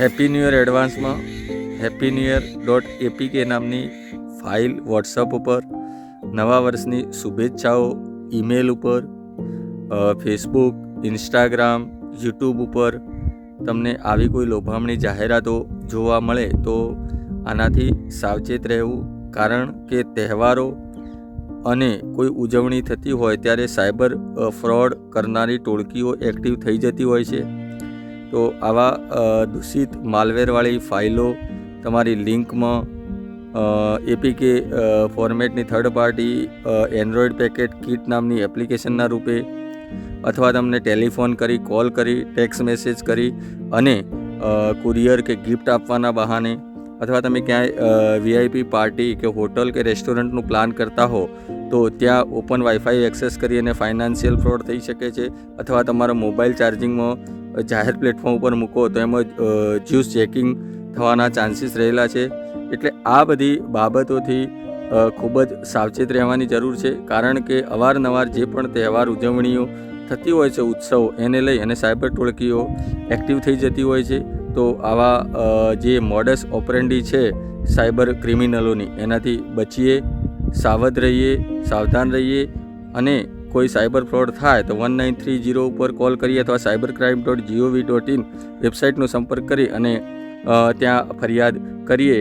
Happy new year એડવાન્સમાં happy new year dot APK નામની file WhatsApp ઉપર, નવા વર્ષની શુભેચ્છાઓ ઈમેલ ઉપર ફેસબુક ઇન્સ્ટાગ્રામ યુટ્યુબ ઉપર. તમને આવી કોઈ લોભામણી જાહેરાતો જોવા મળે તો આનાથી સાવચેત રહેવું. કારણ કે તહેવારો અને કોઈ ઉજવણી થતી હોય ત્યારે સાયબર ફ્રોડ કરનારી ટોળકીઓ એક્ટિવ થઈ જતી હોય છે. તો આવા દૂષિત માલવેરવાળી ફાઇલો તમારી લિંકમાં APK ફોર્મેટની third party Android packet kit નામની એપ્લિકેશનના રૂપે અથવા તમને ટેલિફોન કરી, કોલ કરી, ટેક્સ્ટ મેસેજ કરી અને કુરિયર કે ગિફ્ટ આપવાના બહાને અથવા તમે ક્યાંય વીઆઈપી પાર્ટી કે હોટલ કે રેસ્ટોરન્ટનું પ્લાન કરતા હો તો ત્યાં ઓપન વાઈફાઈ એક્સેસ કરી અને ફાઇનાન્શિયલ ફ્રોડ થઈ શકે છે અથવા તમારા મોબાઈલ ચાર્જિંગમાં જાહેર પ્લેટફોર્મ ઉપર મૂકો તો એમાં જ્યુસ ચેકિંગ થવાના ચાન્સીસ રહેલા છે. એટલે આ બધી બાબતોથી ખૂબ જ સાવચેત રહેવાની જરૂર છે. કારણ કે અવારનવાર જે પણ તહેવાર ઉજવણીઓ થતી હોય છે, ઉત્સવ, એને લઈ અને સાયબર ટોળકીઓ એક્ટિવ થઈ જતી હોય છે, તો આવા જે મોડસ ઓપરેન્ડી છે સાયબર ક્રિમિનલોની એનાથી બચીએ સાવધ રહીએ, સાવધાન રહીએ અને કોઈ સાયબર ફ્રોડ થાય તો વન નાઇન થ્રી જીરો ઉપર કોલ કરીએ અથવા cyber crime dot GOV dot in વેબસાઇટનો સંપર્ક કરી અને ત્યાં ફરિયાદ કરીએ.